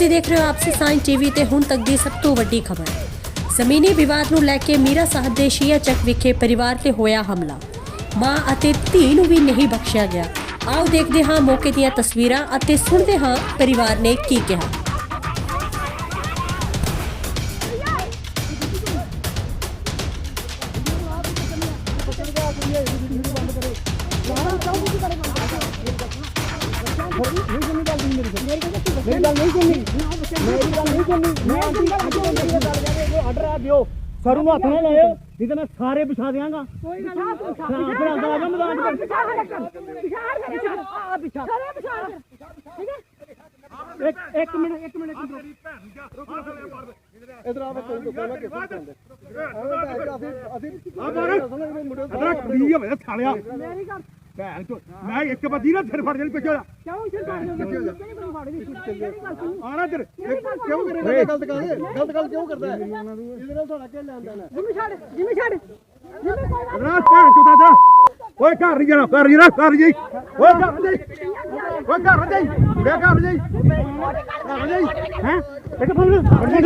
ਤੁਸੀਂ ਦੇਖ ਰਹੇ ਹੋ ਆਪਸੇ ਸਾਇੰਸ ਟੀਵੀ ਤੇ ਹੁਣ ਤੱਕ ਦੀ ਸਭ ਤੋਂ ਵੱਡੀ ਖਬਰ। ਜ਼ਮੀਨੀ ਵਿਵਾਦ ਨੂੰ ਲੈ ਕੇ ਮੀਰਾ ਸਾਹਿਬ ਦੇ ਸ਼ੀਆ ਚੱਕ ਵਿਖੇ ਪਰਿਵਾਰ ਤੇ ਹੋਇਆ ਹਮਲਾ। ਮਾਂ ਅਤੇ ਧੀ ਨੂੰ ਵੀ ਨਹੀਂ ਬਖਸ਼ਿਆ ਗਿਆ। ਆਓ ਦੇਖਦੇ ਹਾਂ ਮੌਕੇ ਦੀਆਂ ਤਸਵੀਰਾਂ ਅਤੇ ਸੁਣਦੇ ਹਾਂ ਪਰਿਵਾਰ ਨੇ ਕੀ ਕਿਹਾ। ਮੇਰੀ ਗੱਲ ਨਹੀਂ ਸੁਣਨੀ ਮੇਰੀ ਗੱਲ ਨਹੀਂ ਸੁਣਨੀ ਮੈਂ ਆਂਟੀ ਆਂਟੀ ਮੇਰੀ ਗੱਲ ਕਰੇ ਆਰਡਰ ਆ ਦਿਓ ਸਰੂ ਨੂੰ ਹੱਥ ਨਾ ਲਾਇਓ ਨਹੀਂ ਤਾਂ ਮੈਂ ਸਾਰੇ ਵਿਛਾ ਦਿਆਂਗਾ ਕੋਈ ਗੱਲ ਨਹੀਂ ਫਿਰ ਆ ਜਾ ਮੈਦਾਨ ਇੱਕ ਇੱਕ ਮਿੰਟ ਇੱਕ ਮਿੰਟ ਇੱਕ ਮਿੰਟ ਇਧਰ ਆ ਕੋਈ ਤੋਂ ਪਹਿਲਾਂ ਕਿਸ ਤਰ੍ਹਾਂ ਅਸੀਂ ਆ ਬਾਰੇ ਅਦਰਾ ਕੁੜੀ ਹੋਵੇ ਥਾਲਿਆ ਮੇਰੀ ਗੱਲ ਭੈਣ ਚੋ ਮੈਂ ਇੱਕ ਬੱਦੀ ਨਾ ਸਿਰ ਫੜ ਜਣੀ ਪਿੱਛੇ ਆ ਕਿਉਂ ਇੱਥੇ ਆਣਾ ਇੱਧਰ। ਕਿਉਂ ਕਰੇਗਾ? ਗਲਤ ਗੱਲ ਗਲਤ ਗੱਲ ਕਿਉਂ ਕਰਦਾ ਇਹਦੇ ਨਾਲ ਤੁਹਾਡਾ ਕੀ ਲੈਣ ਦੇਣਾ? ਜਿੰਮੀ ਛੱਡ ਜਿੰਮੀ ਛੱਡ। ਜਿੰਮੀ ਕੋਈ ਅਦਰਾ ਭੈਣ ਚੋ ਦਾ ਓਏ ਘਰ ਨਹੀਂ ਜਾਣਾ ਘਰ ਨਹੀਂ ਜਾਣਾ ਘਰ ਜੀ ਓਏ ਘਰ ਨਹੀਂ ਓਏ ਘਰ ਨਹੀਂ ਮੈਂ ਘਰ ਨਹੀਂ ਘਰ ਨਹੀਂ ਹੈ? ਇੱਕ ਫੋਨ ਫੜ ਜਾ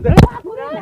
ਤੇਰੀ ਮਾਂ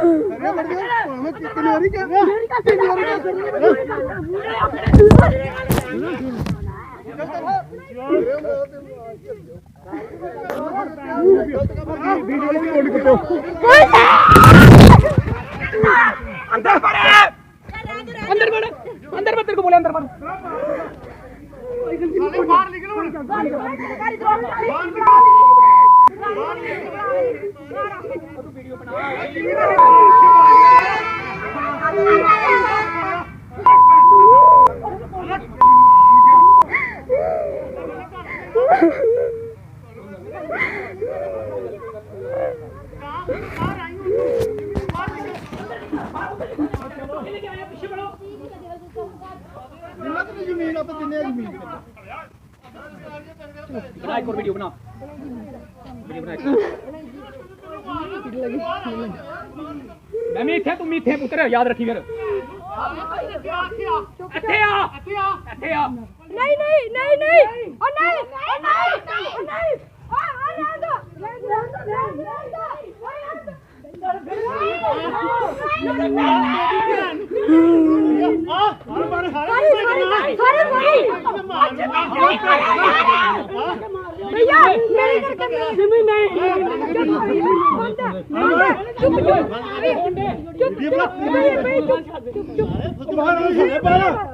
ਮਾਂ ਦੀ ਮਾਂ ਹੀ ਚਲੇ ਤੂੰ ਮਾਂ ਦੀ ਮਾਂ ਦੀ ਕਿੰਨੀ ਵਾਰੀ ਕਿਹਾ ਕਿੰਨੀ ਵਾਰੀ ਵੀਡੀਓ ਜ਼ਮੀਨ ਆਪਾਂ ਦਿੰਨੇ ਆ ਜ਼ਮੀਨ ਬਣਾ ਇੱਕ ਹੋਰ ਵੀਡੀਓ ਬਣਾ। ਮੈਂ ਵੀ ਇੱਥੇ ਤੂੰ ਵੀ ਇੱਥੇ ਪੁੱਤਰ ਯਾਦ ਰੱਖੀ ਫਿਰ ਇੱਥੇ ਆ ਇੱਥੇ ਆ ਨਹੀਂ ਨਹੀਂ ਨਹੀਂ ਨਹੀਂ ਉਹ ਨਹੀਂ ਉਹ ਨਹੀਂ ਉਹ ਨਹੀਂ ਆ ਆ ਰਹਿਣ ਦੋ ਰਹਿਣ ਦੋ ਰਹਿਣ ਦੋ ਰਹਿਣ ਦੋ ਸਾਰੇ ਭਾਈ ਭਈਆ ਮੇਰੀ ਕਰਕੇ ਜਿਵੇਂ ਨਹੀਂ ਚੁੱਪ ਚੁੱਪ ਚੁੱਪ ਚੁੱਪ ਚੁੱਪ ਬਾਹਰ ਆ ਸਾਡੇ ਬਾਹਰ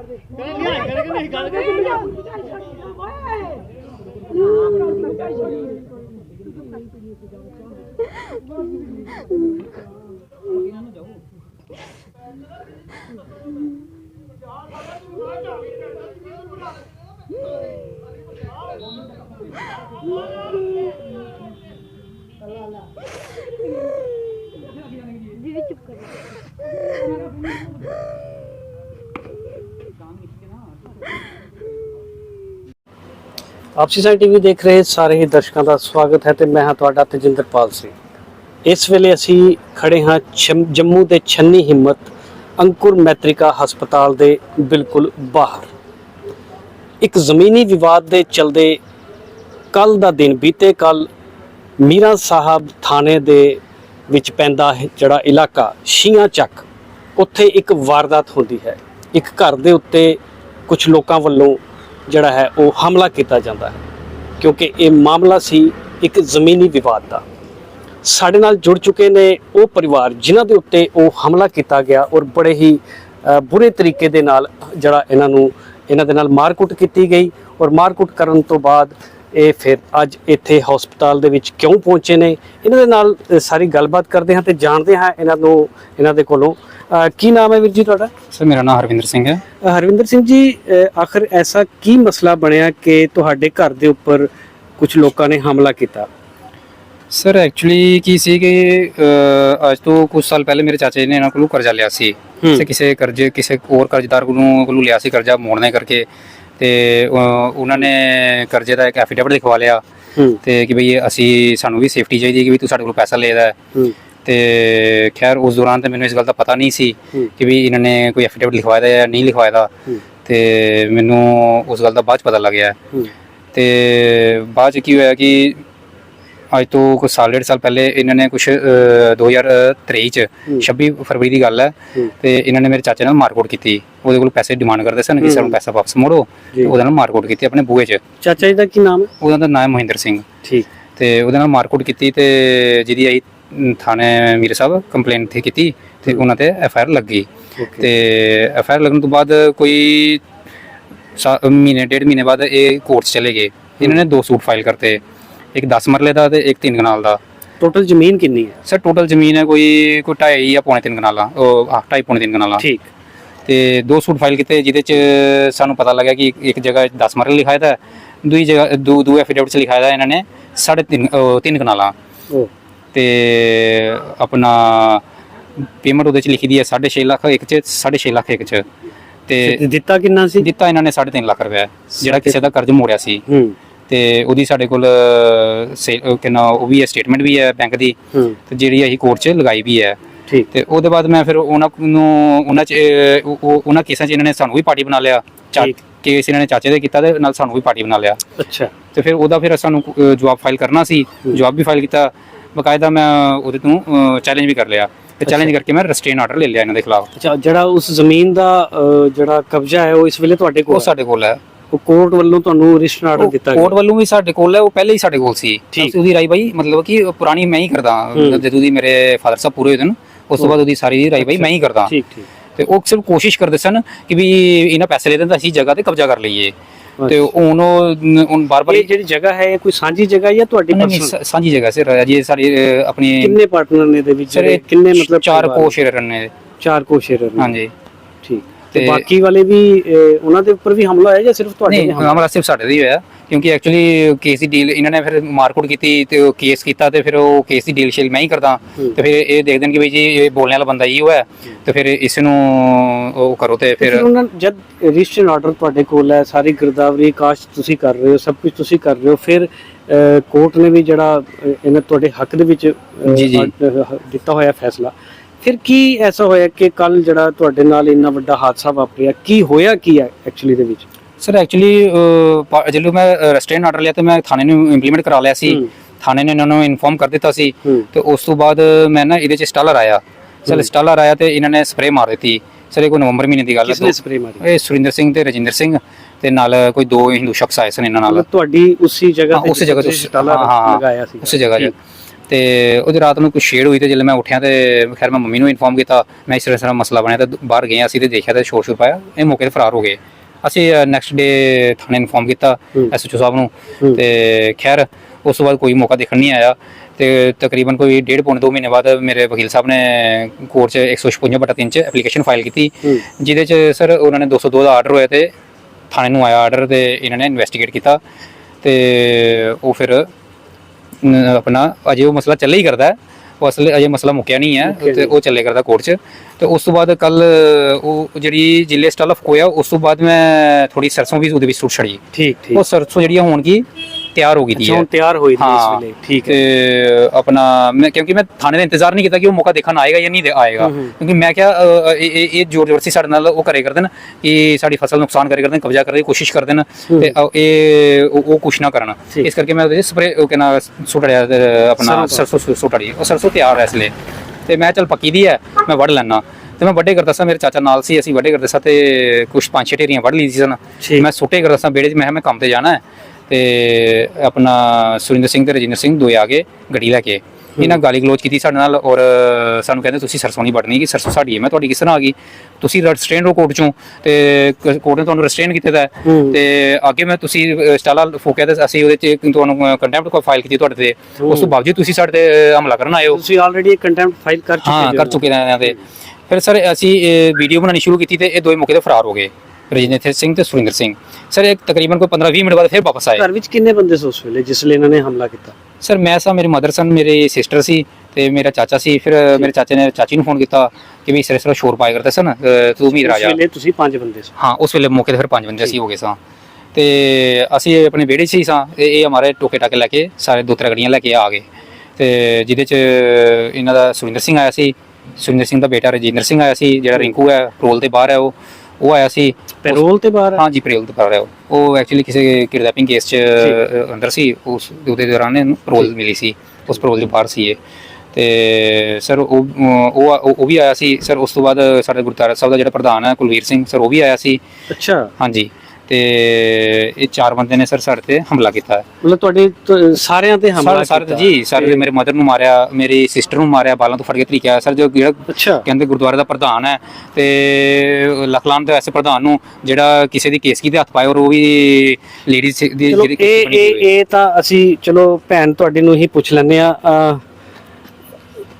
ਆਪਸੀ ਸਾਈ ਟੀਵੀ ਦੇਖ ਰਹੇ ਸਾਰੇ ਹੀ ਦਰਸ਼ਕਾਂ ਦਾ ਸਵਾਗਤ ਹੈ ਤੇ ਮੈਂ ਹਾਂ ਤੁਹਾਡਾ ਤਜਿੰਦਰਪਾਲ ਸਿੰਘ। ਇਸ ਵੇਲੇ ਅਸੀਂ ਖੜੇ ਹਾਂ ਜੰਮੂ ਦੇ ਛੰਨੀ ਹਿੰਮਤ ਅੰਕੁਰ ਮੈਤ੍ਰਿਕਾ ਹਸਪਤਾਲ ਦੇ ਬਿਲਕੁਲ ਬਾਹਰ। ਇੱਕ ਜ਼ਮੀਨੀ ਵਿਵਾਦ ਦੇ ਚਲਦੇ ਕੱਲ ਦਾ ਦਿਨ ਬੀਤੇ ਕੱਲ ਮੀਰਾ ਸਾਹਿਬ ਥਾਣੇ ਦੇ ਵਿੱਚ ਪੈਂਦਾ ਹੈ ਜਿਹੜਾ ਇਲਾਕਾ ਸ਼ੀਆਂ ਚੱਕ, ਉੱਥੇ ਇੱਕ ਵਾਰਦਾਤ ਹੁੰਦੀ ਹੈ। ਇੱਕ ਘਰ ਦੇ ਉੱਤੇ ਕੁਝ ਲੋਕਾਂ ਵੱਲੋਂ ਜਿਹੜਾ ਹੈ ਉਹ ਹਮਲਾ ਕੀਤਾ ਜਾਂਦਾ ਹੈ, ਕਿਉਂਕਿ ਇਹ ਮਾਮਲਾ ਸੀ ਇੱਕ ਜ਼ਮੀਨੀ ਵਿਵਾਦ ਦਾ। ਸਾਡੇ ਨਾਲ ਜੁੜ ਚੁੱਕੇ ਨੇ ਉਹ ਪਰਿਵਾਰ ਜਿਨ੍ਹਾਂ ਦੇ ਉੱਤੇ ਉਹ ਹਮਲਾ ਕੀਤਾ ਗਿਆ ਔਰ ਬੜੇ ਹੀ ਬੁਰੇ ਤਰੀਕੇ ਦੇ ਨਾਲ ਜਿਹੜਾ ਇਹਨਾਂ ਨੂੰ, ਇਹਨਾਂ ਦੇ ਨਾਲ ਮਾਰਕੁੱਟ ਕੀਤੀ ਗਈ ਔਰ ਮਾਰਕੁੱਟ ਕਰਨ ਤੋਂ ਬਾਅਦ ਇਹ ਫਿਰ ਅੱਜ ਇੱਥੇ ਹਸਪਤਾਲ ਦੇ ਵਿੱਚ ਕਿਉਂ ਪਹੁੰਚੇ ਨੇ? ਇਹਨਾਂ ਦੇ ਨਾਲ ਸਾਰੀ ਗੱਲਬਾਤ ਕਰਦੇ ਹਾਂ ਤੇ ਜਾਣਦੇ ਹਾਂ ਇਹਨਾਂ ਨੂੰ ਇਹਨਾਂ ਦੇ ਕੋਲੋਂ। ਕੀ ਨਾਮ ਹੈ ਵੀਰ ਜੀ ਤੁਹਾਡਾ? ਸਰ ਮੇਰਾ ਨਾਮ ਹਰਵਿੰਦਰ ਸਿੰਘ ਹੈ। ਹਰਵਿੰਦਰ ਸਿੰਘ ਜੀ ਆਖਰ ਐਸਾ ਕੀ ਮਸਲਾ ਬਣਿਆ ਕਿ ਤੁਹਾਡੇ ਘਰ ਦੇ ਉੱਪਰ ਕੁਝ ਲੋਕਾਂ ਨੇ ਹਮਲਾ ਕੀਤਾ? ਸਰ ਐਕਚੁਅਲੀ ਕੀ ਸੀ ਕਿ ਅੱਜ ਤੋਂ ਕੁਝ ਸਾਲ ਪਹਿਲੇ ਮੇਰੇ ਚਾਚਾ ਜੀ ਨੇ ਇਹਨਾਂ ਕੋਲੋਂ ਕਰਜ਼ਾ ਲਿਆ ਸੀ। ਕਿਸੇ ਕਰਜ਼ੇ ਕਿਸੇ ਹੋਰ ਕਰਜ਼ਦਾਰ ਕੋਲੋਂ ਕੋਲੋਂ ਲਿਆ ਸੀ ਕਰਜ਼ਾ ਮੋੜਨੇ ਕਰਕੇ। ਤੇ ਉਹਨਾਂ ਨੇ ਕਰਜ਼ੇ ਦਾ ਇੱਕ ਐਫੀਡੇਵਿਟ ਲਿਖਵਾ ਲਿਆ ਤੇ ਕਿ ਭਈ ਅਸੀਂ ਸਾਨੂੰ ਵੀ ਸੇਫਟੀ ਚਾਹੀਦੀ ਹੈ ਕਿ ਵੀ ਤੂੰ ਸਾਡੇ ਕੋਲ ਪੈਸਾ ਲੈਦਾ ਹੈ। ਤੇ ਖੈਰ ਉਸ ਦੌਰਾਨ ਤੇ ਮੈਨੂੰ ਇਸ ਗੱਲ ਦਾ ਪਤਾ ਨਹੀਂ ਸੀ। ਕਿ ਵੀ ਇਹਨਾਂ ਨੇ ਕੋਈ ਐਫੀਡੇਵਿਟ ਲਿਖਵਾਇਆ ਦਾ ਜਾਂ ਨਹੀਂ ਲਿਖਵਾਇਆ। ਦਾ। ਤੇ ਮੈਨੂੰ ਉਸ ਗੱਲ ਦਾ ਬਾਅਦ ਚ ਪਤਾ ਲੱਗਿਆ ਤੇ ਬਾਅਦ ਚ ਕੀ ਹੋਇਆ ਕਿ ਅੱਜ ਤੋਂ ਕੁਝ ਸਾਲ ਡੇਢ ਸਾਲ ਪਹਿਲੇ ਇਹਨਾਂ ਨੇ ਕੁਝ 2023 ਚ ਹੂੰ। 26 ਫਰਵਰੀ ਦੀ ਗੱਲ ਹੈ। ਤੇ ਇਹਨਾਂ ਨੇ ਮੇਰੇ ਚਾਚੇ ਨਾਲ ਮਾਰਕੁੱਟ ਕੀਤੀ। ਉਹਦੇ ਕੋਲ ਪੈਸੇ ਡਿਮਾਂਡ ਕਰਦੇ ਸਨ ਕਿ ਸਾਨੂੰ ਪੈਸਾ ਵਾਪਸ ਮੋੜੋ। ਤੇ ਉਹਦੇ ਨਾਲ ਮਾਰਕੁੱਟ ਕੀਤੀ ਆਪਣੇ ਬੂਹੇ 'ਚ। ਚਾਚਾ ਜੀ ਦਾ ਕੀ ਨਾਮ ਹੈ? ਉਹਦਾ ਨਾਮ ਮਹਿੰਦਰ ਸਿੰਘ। ਠੀਕ। ਤੇ ਉਹਦੇ ਨਾਲ ਮਾਰਕੁੱਟ ਕੀਤੀ ਤੇ ਜਿਹਦੀ ਆਈ ਥਾਣੇ ਮੀਰ ਸਾਹਿਬ ਕੰਪਲੇਂਟ ਤੇ ਕੀਤੀ ਤੇ ਉਹਨਾਂ ਤੇ ਐਫ ਆਈ ਆਰ ਲੱਗੀ. ਤੇ ਐਫ ਆਈ ਆਰ ਲੱਗਣ ਤੋਂ ਬਾਅਦ ਕੋਈ ਮਹੀਨੇ ਡੇਢ ਮਹੀਨੇ ਬਾਅਦ ਇਹ ਕੋਰਟ 'ਚ ਚਲੇ ਗਏ। ਇਹਨਾਂ ਨੇ ਦੋ ਸੂਟ ਫਾਈਲ ਕਰਤੇ। ਇੱਕ 10 ਮਰਲੇ ਦਾ ਤੇ ਇੱਕ 3 ਕਨਾਲ ਦਾ। ਟੋਟਲ ਜ਼ਮੀਨ ਕਿੰਨੀ ਹੈ? ਸਰ ਟੋਟਲ ਜ਼ਮੀਨ ਹੈ ਕੋਈ ਕੋਈ ਢਾਈ ਜਾਂ ਪੌਣੇ 3 ਕਨਾਲਾਂ। ਉਹ ਆਹ, ਢਾਈ ਪੌਣੇ 3 ਕਨਾਲਾਂ। ਠੀਕ। ਤੇ ਦੋ ਸੂਟ ਫਾਈਲ ਕੀਤੇ ਜਿਹਦੇ ਚ ਸਾਨੂੰ ਪਤਾ ਲੱਗਿਆ ਕਿ ਇੱਕ ਜਗ੍ਹਾ 10 ਮਰਲੇ ਲਿਖਾਇਆ ਦਾ ਦੂਜੀ ਜਗ੍ਹਾ ਦੂ ਦੂ ਐਫੀਡੇਵਿਟ ਚ ਲਿਖਾਇਆ ਇਹਨਾਂ ਨੇ ਸਾਢੇ ਤਿੰਨ ਅਹ, ਤਿੰਨ ਕਨਾਲਾਂ। ਉਹ ਤੇ ਆਪਣਾ ਪੇਮੈਂਟ ਉਹਦੇ ਚ ਲਿਖੀ ਦੀ ਹੈ 6.5 ਲੱਖ ਇੱਕ ਚ 6.5 ਲੱਖ ਇੱਕ ਚ। ਤੇ ਤੇ ਦਿੱਤਾ ਕਿੰਨਾ ਸੀ? ਦਿੱਤਾ ਇਹਨਾਂ ਨੇ 3.5 ਲੱਖ ਰੁਪਏ ਜਿਹੜਾ ਕਿਸੇ ਦਾ ਕਰਜ਼ ਮੋੜਿਆ ਸੀ। ਹੂੰ। ਤੇ ਉਹਦੀ ਸਾਡੇ ਕੋਲ ਕਿੰਨਾ ਉਹ ਵੀ ਹੈ ਸਟੇਟਮੈਂਟ ਵੀ ਹੈ ਬੈਂਕ ਦੀ ਤੇ ਜਿਹੜੀ ਅਸੀਂ ਕੋਰਟ 'ਚ ਲਗਾਈ ਵੀ ਹੈ। ਠੀਕ। ਤੇ ਉਹਦੇ ਬਾਅਦ ਮੈਂ ਫਿਰ ਉਹਨਾਂ ਨੂੰ ਉਹਨਾਂ 'ਚ ਉਹਨਾਂ ਕੇਸਾਂ 'ਚ ਇਹਨਾਂ ਨੇ ਸਾਨੂੰ ਵੀ ਪਾਰਟੀ ਬਣਾ ਲਿਆ। ਕੇਸ ਇਹਨਾਂ ਨੇ ਚਾਚੇ ਦੇ ਕੀਤਾ ਤੇ ਨਾਲ ਸਾਨੂੰ ਵੀ ਪਾਰਟੀ ਬਣਾ ਲਿਆ। ਅੱਛਾ। ਤੇ ਫਿਰ ਉਹਦਾ ਫਿਰ ਸਾਨੂੰ ਜਵਾਬ ਫਾਈਲ ਕਰਨਾ ਸੀ। ਜਵਾਬ ਵੀ ਫਾਈਲ ਕੀਤਾ। ਬਕਾਇਦਾ ਮੈਂ ਉਹਦੇ ਤੋਂ ਚੈਲੰਜ ਵੀ ਕਰ ਲਿਆ। ਤੇ ਚੈਲੰਜ ਕਰਕੇ ਮੈਂ ਰੈਸਟੇਨ ਆਰਡਰ ਲੈ ਲਿਆ ਇਹਨਾਂ ਦੇ ਖਿਲਾਫ। ਅੱਛਾ ਜਿਹੜਾ ਉਸ ਜ਼ਮੀਨ ਦਾ ਜਿਹੜਾ ਕਬਜ਼ਾ ਹੈ ਉਹ ਇਸ ਵੇਲੇ ਤੁਹਾਡੇ ਕੋਲ ਉਹ? ਸਾਡੇ ਕੋਲ ਹੈ। ਉਹ ਕੋਰਟ ਵੱਲੋਂ ਤੁਹਾਨੂੰ ਰਿਸ਼ਟਨ ਆਰਡਰ ਦਿੱਤਾ ਕੋਰਟ ਗਿਆ। ਵੱਲੋਂ ਵੀ ਸਾਡੇ ਕੋਲ ਹੈ ਉਹ ਪਹਿਲੇ ਹੀ ਸਾਡੇ ਕੋਲ ਸੀ। ਠੀਕ। ਉਹਦੀ ਰਾਈ ਬਾਈ ਮਤਲਬ ਕਿ ਪੁਰਾਣੀ ਮੈਂ ਹੀ ਕਰਦਾ ਜਦੋਂ ਦੀ ਮੇਰੇ ਫਾਦਰ ਸਾਹਿਬ ਪੂਰੇ ਹੋਏ ਦਿਨ ਉਸ ਤੋਂ ਬਾਅਦ ਉਹਦੀ ਸਾਰੀ ਰਾਈ ਬਾਈ ਮੈਂ ਹੀ ਕਰਦਾ। ਠੀਕ ਠੀਕ। ਤੇ ਉਹ ਸਿਰਫ ਕੋਸ਼ਿਸ਼ ਕਰਦੇ ਸਨ ਕਿ ਵੀ ਇਹਨਾਂ ਪੈਸੇ ਲੈ ਦਿੰਦਾ ਅਸੀਂ ਜਗ੍ਹਾ ਤੇ ਕਬਜ਼ਾ ਕਰ ਲਈਏ। ਤੇ ਹੁਣ ਉਹ ਬਾਰ-ਬਾਰ ਇਹ ਜਿਹੜੀ ਜਗ੍ਹਾ ਹੈ ਇਹ ਕੋਈ ਸਾਂਝੀ ਜਗ੍ਹਾ ਹੈ ਜਾਂ ਤੁਹਾਡੀ ਨਹੀਂ personal? ਸਾਂਝੀ ਜਗ੍ਹਾ ਸਿਰ ਜੀ ਸਾਡੀ ਆਪਣੀ ਕਿੰਨੇ ਪਾਰਟਨਰ ਨੇ ਦੇ ਵਿੱਚ ਕਿੰਨੇ ਮਤਲਬ ਚਾਰ ਕੋ ਸ਼ੇਅਰ ਨੇ। ਚਾਰ ਕੋਸ਼ੇਰਰ ਨੇ। ਹਾਂਜੀ। ਠੀਕ। ਤੇ ਤੇ- ਬਾਕੀ ਵਾਲੇ ਵੀ ਉਹਨਾਂ ਦੇ ਉੱਪਰ ਵੀ ਹਮਲਾ ਹੋਇਆ ਜਾਂ ਸਿਰਫ ਤੁਹਾਡੇ ਤੇ ਹਮਲਾ? ਹਮਾਰਾ ਸਿਰਫ ਸਾਡੇ ਦਾ ਹੀ ਹੋਇਆ ਕਿਉਂਕਿ ਐਕਚੁਅਲੀ ਕੇਸ ਦੀ ਡੀਲ ਇਹਨਾਂ ਨੇ ਫਿਰ ਮਾਰਕੁੱਟ ਕੀਤੀ ਤੇ ਉਹ ਕੇਸ ਕੀਤਾ ਤੇ ਫਿਰ ਉਹ ਕੇਸ ਦੀ ਡੀਲ ਸ਼ੇਲ ਮੈਂ ਹੀ ਕਰਦਾ। ਤੇ ਫਿਰ ਇਹ ਦੇਖਦੇ ਨੇ ਕਿ ਬਈ ਜੀ ਇਹ ਬੋਲਣ ਵਾਲਾ ਬੰਦਾ ਹੀ ਉਹ ਹੈ ਤੇ ਫਿਰ ਇਸ ਨੂੰ ਉਹ ਕਰੋ ਤੇ ਫਿਰ ਉਹਨਾਂ ਜਦ ਰਜਿਸਟਰ ਆਰਡਰ ਤੁਹਾਡੇ ਕੋਲ ਹੈ ਸਾਰੀ ਗਿਰਦਾਵਰੀ ਕਾਸ਼ ਤੁਸੀਂ ਕਰ ਰਹੇ ਹੋ ਸਭ ਕੁਝ ਤੁਸੀਂ ਕਰ ਰਹੇ ਹੋ ਫਿਰ ਕੋਰਟ ਨੇ ਵੀ ਜਿਹੜਾ ਇਹਨਾਂ ਤੁਹਾਡੇ ਹੱਕ ਦੇ ਵਿੱਚ ਦਿੱਤਾ ਹੋਇਆ ਫੈਸਲਾ। ਫਿਰ ਕੀ ਐਸਾ ਹੋਇਆ ਕਿ ਕੱਲ ਜਿਹੜਾ ਤੁਹਾਡੇ ਨਾਲ ਇੰਨਾ ਵੱਡਾ ਹਾਦਸਾ ਵਾਪਰਿਆ? ਕੀ ਹੋਇਆ ਕੀ ਹੈ ਐਕਚੁਅਲੀ ਦੇ ਵਿੱਚ? ਸਰ ਐਕਚੁਅਲੀ ਜਦੋਂ ਮੈਂ ਰੈਸਟੋਰੈਂਟ ਆਰਡਰ ਲਿਆ ਤੇ ਮੈਂ ਥਾਣੇ ਨੂੰ ਇੰਪਲੀਮੈਂਟ ਕਰਾ ਲਿਆ ਸੀ। ਥਾਣੇ ਨੇ ਇਹਨਾਂ ਨੂੰ ਇਨਫੋਰਮ ਕਰ ਦਿੱਤਾ ਸੀ। ਤੇ ਉਸ ਤੋਂ ਬਾਅਦ ਮੈਂ ਨਾ ਇਹਦੇ ਚ ਸਟਾਲਰ ਆਇਆ। ਸਰ ਸਟਾਲਰ ਆਇਆ ਤੇ ਇਹਨਾਂ ਨੇ ਸਪਰੇਅ ਮਾਰ ਦਿੱਤੀ। ਸਰ ਇਹ ਕੋਈ ਨਵੰਬਰ ਮਹੀਨੇ ਦੀ ਗੱਲ ਹੈ ਕਿਸਨੇ ਸਪਰੇ ਮਾਰੀ? ਇਹ ਸੁਰਿੰਦਰ ਸਿੰਘ ਤੇ ਰਜਿੰਦਰ ਸਿੰਘ ਤੇ ਨਾਲ ਕੋਈ ਦੋ ਹਿੰਦੂ ਸ਼ਖਸ ਆਏ ਸਨ ਇਹਨਾਂ ਨਾਲ। ਤੁਹਾਡੀ ਉਸੇ ਜਗ੍ਹਾ ਉਸੇ ਜਗ੍ਹਾ ਤੇ ਹਾਂ, ਲਗਾਇਆ ਸੀ ਉਸੇ ਜਗ੍ਹਾ 'ਚ ਤੇ ਉਹਦੀ ਰਾਤ ਨੂੰ ਕੁਝ ਛੇੜ ਹੋਈ ਤੇ ਜਦੋਂ ਮੈਂ ਉੱਠਿਆ ਤੇ ਖੈਰ ਮੈਂ ਮੰਮੀ ਨੂੰ ਇਨਫੋਰਮ ਕੀਤਾ ਮੈਂ ਇਸ ਤਰ੍ਹਾਂ ਸਾਰਾ ਮਸਲਾ ਬਣਿਆ ਤੇ ਬਾਹਰ ਗਏ ਅਸੀਂ ਤੇ ਦੇਖਿਆ ਤੇ ਸ਼ੋਰ ਸ਼ੋਰ ਪਾਇਆ ਇਹ ਮੌਕੇ ਤੇ ਫਰਾਰ ਹੋ ਗਏ। ਅਸੀਂ ਨੈਕਸਟ ਡੇ ਥਾਣੇ ਇਨਫੋਰਮ ਕੀਤਾ ਐਸਐਚਓ ਸਾਹਿਬ ਨੂੰ ਤੇ ਖੈਰ ਉਸ ਤੋਂ ਬਾਅਦ ਕੋਈ ਮੌਕਾ ਦੇਖਣ ਨਹੀਂ ਆਇਆ ਤੇ ਤਕਰੀਬਨ ਕੋਈ ਡੇਢ ਪੌਣੇ ਦੋ ਮਹੀਨੇ ਬਾਅਦ ਮੇਰੇ ਵਕੀਲ ਸਾਹਿਬ ਨੇ ਕੋਰਟ 'ਚ 156 ਬਟਾ 3 ਚ ਐਪਲੀਕੇਸ਼ਨ ਫਾਈਲ ਕੀਤੀ ਜਿਹਦੇ 'ਚ ਸਰ ਉਹਨਾਂ ਨੇ 202 ਦਾ ਆਰਡਰ ਹੋਇਆ ਤੇ ਥਾਣੇ ਨੂੰ ਆਇਆ ਆਰਡਰ ਤੇ ਇਹਨਾਂ ਨੇ ਇਨਵੈਸਟੀਗੇਟ ਕੀਤਾ ਤੇ ਉਹ ਫਿਰ ਆਪਣਾ ਅਜੇ ਉਹ ਮਸਲਾ ਚੱਲੇ ਹੀ ਕਰਦਾ ਹੈ। ਉਹ ਅਸਲ ਅਜੇ ਮਸਲਾ ਮੁੱਕਿਆ ਨਹੀਂ ਹੈ ਤੇ ਉਹ ਚੱਲੇ ਕਰਦਾ ਕੋਰਟ 'ਚ। ਤੇ ਉਸ ਤੋਂ ਬਾਅਦ ਕੱਲ ਉਹ ਜਿਹੜੀ ਜ਼ਿਲ੍ਹੇ ਸਟਾਲ ਆਫ ਕੋਇਆ ਉਸ ਤੋਂ ਬਾਅਦ ਮੈਂ ਥੋੜੀ ਸਰਸੋਂ ਵੀ ਉਹਦੇ ਵਿੱਚ ਸੁੱਟ ਛੜੀ ਠੀਕ ਠੀਕ। ਉਹ ਸਰਸੋਂ ਜਿਹੜੀਆਂ ਹੋਣਗੀ ਤਿਆਰ ਹੋ ਗਈ ਦੀ ਅੱਛਾ ਹੈ। ਹੁਣ ਤਿਆਰ ਹੋਈ ਦੀ ਇਸ ਹਾਂ। ਵੇਲੇ ਠੀਕ ਹੈ। ਤੇ ਆਪਣਾ ਮੈਂ ਕਿਉਂਕਿ ਮੈਂ ਥਾਣੇ ਦਾ ਇੰਤਜ਼ਾਰ ਨਹੀਂ ਕੀਤਾ ਕਿ ਉਹ ਮੌਕਾ ਦੇਖਣ ਆਏਗਾ ਜਾਂ ਨਹੀਂ ਦੇ- ਆਏਗਾ। ਕਿਉਂਕਿ ਮੈਂ ਕਿਹਾ ਅ, ਇਹ ਇਹ- ਇਹ ਜ਼ੋਰ ਜ਼ਬਰਦਸਤੀ ਸਾਡੇ ਨਾਲ ਉਹ ਕਰੇ ਕਰਦੇ ਨੇ ਕਿ ਸਾਡੀ ਫਸਲ ਨੁਕਸਾਨ ਕਰੇ ਕਰਦੇ ਨੇ ਕਬਜ਼ਾ ਕਰਨ ਦੀ ਕੋਸ਼ਿਸ਼ ਕਰਦੇ ਨੇ ਤੇ ਅ, ਇਹ ਉਹ ਉਹ ਕੁਛ ਨਾ ਕਰਨ। ਇਸ ਕਰਕੇ ਮੈਂ ਉਹਦੇ ਸਪਰੇ ਉਹ ਕਹਿੰਦਾ ਸੁੱਟੜਿਆ ਆਪਣਾ ਸਰਸੋਂ ਸੁੱਟੜੀ ਉਹ ਸਰਸੋਂ ਤਿਆਰ ਹੈ ਇਸ ਲਈ ਤੇ ਮੈਂ ਚੱਲ ਪੱਕੀ ਦੀ ਹੈ ਮੈਂ ਵੱਢ ਲੈਣਾ ਤੇ ਮੈਂ ਵੱਡੇ ਕਰਦਾ ਸਾਂ ਮੇਰੇ ਚਾਚਾ ਨਾਲ ਸੀ ਅਸੀਂ ਵੱਡੇ ਕਰਦੇ ਸਾਂ ਤੇ ਕੁਛ ਪੰਜ ਛੇ ਢੇਰੀਆਂ ਵੱਢ ਲਈ ਸੀ ਸਨ। ਠੀਕ। ਮੈਂ ਸੁੱਟੇ ਕਰਦਾ ਸਾਂ ਬੇੜੇ 'ਚ ਮੈਂ ਕਿਹਾ ਮੈਂ ਕੰਮ ਤੇ ਜਾਣਾ ਹੈ। ਤੇ ਆਪਣਾ ਸੁਰਿੰਦਰ ਸਿੰਘ ਤੇ ਰਜਿੰਦਰ ਸਿੰਘ ਦੋਏ ਆ ਕੇ ਗੱਡੀ ਲੈ ਕੇ ਇਹਨਾਂ ਗਾਲੀ ਗਲੋਚ ਕੀਤੀ ਸਾਡੇ ਨਾਲ ਔਰ ਸਾਨੂੰ ਕਹਿੰਦੇ ਤੁਸੀਂ ਸਰਸੋਂ ਨਹੀਂ ਵੜਨੀ ਕਿ ਸਰਸੋਂ ਸਾਡੀ ਹੈ। ਮੈਂ ਤੁਹਾਡੀ ਕਿਸ ਤਰ੍ਹਾਂ ਆ ਗਈ? ਤੁਸੀਂ ਰੈਸਟ੍ਰੇਨ ਹੋ ਕੋਰਟ ਚੋਂ ਤੇ ਕੋਰਟ ਨੇ ਤੁਹਾਨੂੰ ਰੈਸਟ੍ਰੇਨ ਕੀਤੇ ਦਾ। ਤੇ ਅੱਗੇ ਮੈਂ ਤੁਸੀਂ ਸਟਾਲਾ ਫੋਕਿਆ ਤੇ ਅਸੀਂ ਉਹਦੇ ਚ ਤੁਹਾਨੂੰ ਕੰਟੈਂਪਟ ਕੋਈ ਫਾਈਲ ਕੀਤੀ ਤੁਹਾਡੇ ਤੇ। ਉਸ ਤੋਂ ਬਾਵਜੂਦ ਤੁਸੀਂ ਸਾਡੇ ਤੇ ਹਮਲਾ ਕਰਨ ਆਏ ਹੋ। ਤੁਸੀਂ ਆਲਰੇਡੀ ਕੰਟੈਂਪਟ ਫਾਈਲ ਕਰ ਚੁੱਕੇ ਹਾਂ ਹੋ ਕਰ ਚੁੱਕੇ ਨੇ ਤੇ ਫਿਰ ਸਰ ਅਸੀਂ ਵੀਡੀਓ ਬਣਾਉਣੀ ਸ਼ੁਰੂ ਕੀਤੀ ਤੇ ਇਹ ਦੋਵੇਂ ਮੌਕੇ ਤੇ ਫਰਾਰ ਹੋ ਗਏ। ਰਜਨੀਤ ਸਿੰਘ ਤੇ ਸੁਰਿੰਦਰ ਸਿੰਘ। ਸਰ ਇਹ ਤਕਰੀਬਨ ਕੋਈ 15-20 ਮਿੰਟ ਬਾਅਦ ਫਿਰ ਵਾਪਸ ਆਏ। ਘਰ ਵਿੱਚ ਕਿੰਨੇ ਬੰਦੇ ਸੀ ਉਸ ਵੇਲੇ ਜਿਸ ਲਈ ਇਹਨਾਂ ਨੇ ਹਮਲਾ ਕੀਤਾ? ਸਰ ਮੈਂ ਸਾਂ ਮੇਰੇ ਮਦਰ ਸਨ ਮੇਰੇ ਸਿਸਟਰ ਸੀ ਤੇ ਮੇਰਾ ਚਾਚਾ ਸੀ। ਫਿਰ ਮੇਰੇ ਚਾਚੇ ਨੇ ਚਾਚੀ ਨੂੰ ਫੋਨ ਕੀਤਾ ਕਿ ਵੀ ਇਸ ਤਰ੍ਹਾਂ ਸ਼ੋਰ ਪਾਏ ਕਰਦੇ ਸਨ ਤੂੰ ਵੀ ਆ ਉਸ ਵੇਲੇ ਤੁਸੀਂ ਪੰਜ ਬੰਦੇ ਸੀ। ਹਾਂ ਉਸ ਵੇਲੇ ਮੌਕੇ ਤੇ ਫਿਰ ਪੰਜ ਬੰਦੇ ਅਸੀਂ ਹੋ ਗਏ ਸਾਂ। ਤੇ ਅਸੀਂ ਆਪਣੇ ਵਿਹੜੇ 'ਚ ਹੀ ਸਾਂ। ਇਹ ਹਮਾਰੇ ਟੋਕੇ ਟਾਕੇ ਲੈ ਕੇ ਸਾਰੇ ਦੋ ਤਰ੍ਹਾਂ ਗੱਡੀਆਂ ਲੈ ਕੇ ਆ ਗਏ। ਤੇ ਜਿਹਦੇ 'ਚ ਇਹਨਾਂ ਦਾ ਸੁਰਿੰਦਰ ਸਿੰਘ ਆਇਆ ਸੀ। ਸੁਰਿੰਦਰ ਸਿੰਘ ਦਾ ਬੇਟਾ ਰਜਿੰਦਰ ਸਿੰਘ ਆਇਆ ਸੀ ਜਿਹੜਾ ਰਿੰਕੂ ਹੈ ਰੋਲ ਤੇ ਬਾਹਰ ਹੈ ਉਹ। ਉਹ ਆਇਆ ਸੀ। ਪੈਰੋਲ ਤੇ ਬਾਹਰ ਹਾਂ? ਜੀ ਪ੍ਰੇਲ ਤੇ ਬਾਹਰ ਹੈ ਉਹ। ਐਕਚੁਅਲੀ ਕਿਸੇ ਕਿਡਨੈਪਿੰਗ ਕੇਸ 'ਚ ਅੰਦਰ ਸੀ। ਉਸ ਉਹਦੇ ਦੌਰਾਨ ਇਹਨੂੰ parole ਮਿਲੀ ਸੀ। ਉਸ parole ਦੇ ਬਾਹਰ ਸੀ ਇਹ। ਤੇ ਸਰ ਉਹ ਉਹ ਵੀ ਆਇਆ ਸੀ। ਸਰ ਉਸ ਤੋਂ ਬਾਅਦ ਸਾਡੇ ਗੁਰਦੁਆਰਾ ਸਾਹਿਬ ਦਾ ਜਿਹੜਾ ਪ੍ਰਧਾਨ ਹੈ ਕੁਲਵੀਰ ਸਿੰਘ ਸਰ ਉਹ ਵੀ ਆਇਆ ਸੀ। ਅੱਛਾ। ਹਾਂਜੀ। ਤੇ ਇਹ ਚਾਰ ਬੰਦੇ ਨੇ ਸਰ ਸਾਡੇ ਤੇ ਹਮਲਾ ਕੀਤਾ ਹੈ। ਮਤਲਬ ਤੁਹਾਡੇ ਤ- ਸਾਰਿਆਂ ਤੇ ਹਮਲਾ ਸਰ ਸਰ ਕੀਤਾ। ਜੀ ਸਰ ਮੇਰੇ ਮਦਰ ਨੂੰ ਮਾਰਿਆ ਮੇਰੀ ਸਿਸਟਰ ਨੂੰ ਮਾਰਿਆ ਬਾਲਾਂ ਤੋਂ ਫੜ ਕੇ ਤਰੀਕਿਆ ਸਰ ਜੋ ਜਿਹੜਾ ਅੱਛਾ। ਕਹਿੰਦੇ ਗੁਰਦੁਆਰੇ ਦਾ ਪ੍ਰਧਾਨ ਹੈ ਤੇ ਲਖਲਾਨ ਦੇ ਐਸੇ ਪ੍ਰਧਾਨ ਨੂੰ ਜਿਹੜਾ ਕਿਸੇ ਦੀ ਕੇਸਕੀ ਦੇ ਹੱਥ ਪਾਏ ਔਰ ਉਹ ਵੀ ਲੇਡੀਜ਼ ਦੀ ਚਲੋ ਇਹ ਬਣੀ ਇਹ ਹੋਈ। ਇਹ ਤਾਂ ਅਸੀਂ ਚਲੋ ਭੈਣ ਤੁਹਾਡੇ ਨੂੰ ਹੀ ਪੁੱਛ ਲੈਂਦੇ ਆ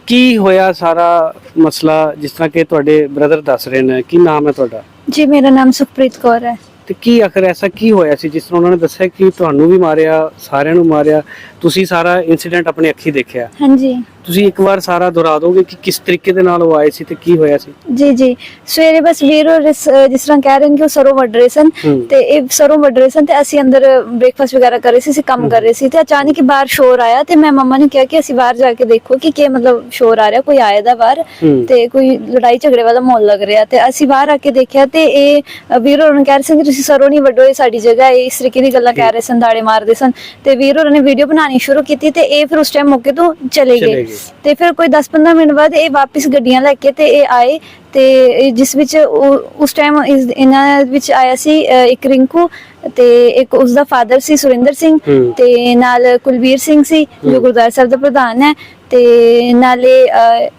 ਕੀ ਹੋਇਆ ਸਾਰਾ ਮਸਲਾ ਜਿਸ ਤਰ੍ਹਾਂ ਕਿ ਤੁਹਾਡੇ ਬ੍ਰਦਰ ਦੱਸ ਰਹੇ ਨੇ? ਕੀ ਨਾਮ ਹੈ ਤੁਹਾਡਾ? ਜੀ ਮੇਰਾ ਨਾਮ ਸੁਖਪ੍ਰੀਤ ਕੌਰ ਹੈ। ਤੇ ਕੀ ਆਖਰ ਐਸਾ ਕੀ ਹੋਇਆ ਸੀ? ਜਿਸ ਤਰ੍ਹਾਂ ਉਹਨਾਂ ਨੇ ਦੱਸਿਆ ਕਿ ਤੁਹਾਨੂੰ ਵੀ ਮਾਰਿਆ ਸਾਰਿਆਂ ਨੂੰ ਮਾਰਿਆ ਤੁਸੀਂ ਸਾਰਾ ਇਨਸੀਡੈਂਟ ਆਪਣੇ ਅੱਖੀ ਦੇਖਿਆ। ਹਾਂਜੀ। ਤੁਸੀਂ ਇੱਕ ਵਾਰ ਸਾਰਾ ਦੁਹਰਾ ਦੋਗੇ ਕਿ ਕਿਸ ਤਰੀਕੇ ਦੇ ਨਾਲ ਉਹ ਆਏ ਸੀ ਤੇ ਕੀ ਹੋਇਆ ਸੀ? ਜੀ ਜੀ। ਸਵੇਰੇ ਬਸ ਵੀਰ ਔਰ ਇਸ- ਅਹ ਜਿਸ ਤਰ੍ਹਾਂ ਕਹਿ ਰਹੇ ਨੇ ਕਿ ਉਹ ਸਰੋਂ ਵੱਢ ਰਹੇ ਸਨ ਹੂੰ। ਤੇ ਇਹ ਸਰੋਂ ਵੱਢ ਰਹੇ ਸਨ ਤੇ ਅਸੀਂ ਅੰਦਰ ਬ੍ਰੇਕਫਾਸਟ ਵਗੈਰਾ ਕਰ ਰਹੇ ਸੀ ਅਸੀਂ ਕੰਮ ਕਰ ਰਹੇ ਸੀ ਤੇ ਅਚਾਨਕ ਹੀ ਬਾਹਰ ਸ਼ੋਰ ਆਇਆ ਤੇ ਮੈਂ ਮੰਮਾ ਨੂੰ ਕਿਹਾ ਕਿ ਅਸੀਂ ਬਾਹਰ ਜਾ ਕੇ ਦੇਖੋ ਕਿ ਕੀ ਮਤਲਬ ਸ਼ੋਰ ਆ ਰਿਹਾ ਕੋਈ ਆਇਆ ਦਾ ਬਾਹਰ ਹੂੰ। ਤੇ ਕੋਈ ਲੜਾਈ ਝਗੜੇ ਵਾਲਾ ਮਾਹੌਲ ਲੱਗ ਰਿਹਾ ਤੇ ਅਸੀਂ ਬਾਹਰ ਆ ਕੇ ਦੇਖਿਆ ਤੇ ਇਹ ਵੀਰ ਹੋਰਾਂ ਨੂੰ ਕਹਿ ਰਹੇ ਸਨ ਕਿ ਤੁਸੀਂ ਸਰੋਂ ਨਹੀਂ ਵੱਢੋ ਇਹ ਸਾਡੀ ਜਗ੍ਹਾ ਹੈ ਇਸ ਤਰੀਕੇ ਦੀ ਗੱਲਾਂ ਕਹਿ ਰਹੇ ਸਨ ਦਾੜੇ ਮਾਰਦੇ ਸਨ। ਤੇ ਵੀਰ ਹੋਰਾਂ ਨੇ ਵੀਡੀਓ ਬਣਾਉਣੀ ਸ਼ੁਰੂ ਕੀਤੀ ਤੇ ਇਹ ਫਿਰ ਉਸ ਟਾਈਮ ਮੌਕੇ ਤੋਂ ਚਲੇ ਚਲੇ ਗਏ। ਗਏ। ਤੇ ਫਿਰ ਕੋਈ 10-15 ਮਿੰਟ ਬਾਅਦ ਇਹ ਵਾਪਸ ਗੱਡੀਆਂ ਲੈ ਕੇ ਤੇ ਇਹ ਆਏ। ਤੇ ਇਹ ਜਿਸ ਵਿੱਚ ਉਹ- ਉਸ ਟਾਈਮ ਇਸ ਇਹਨਾਂ ਵਿੱਚ ਆਇਆ ਸੀ ਅ, ਇੱਕ ਰਿੰਕੂ ਤੇ ਇੱਕ ਉਸ ਦਾ ਫਾਦਰ ਸੀ ਸੁਰਿੰਦਰ ਸਿੰਘ। ਹੂੰ। ਤੇ ਨਾਲ ਕੁਲਵੀਰ ਸਿੰਘ ਸੀ ਜੋ ਗੁਰਦੁਆਰਾ ਸਾਹਿਬ ਦਾ ਪ੍ਰਧਾਨ ਹੈ। ਤੇ ਨਾਲੇ ਅ,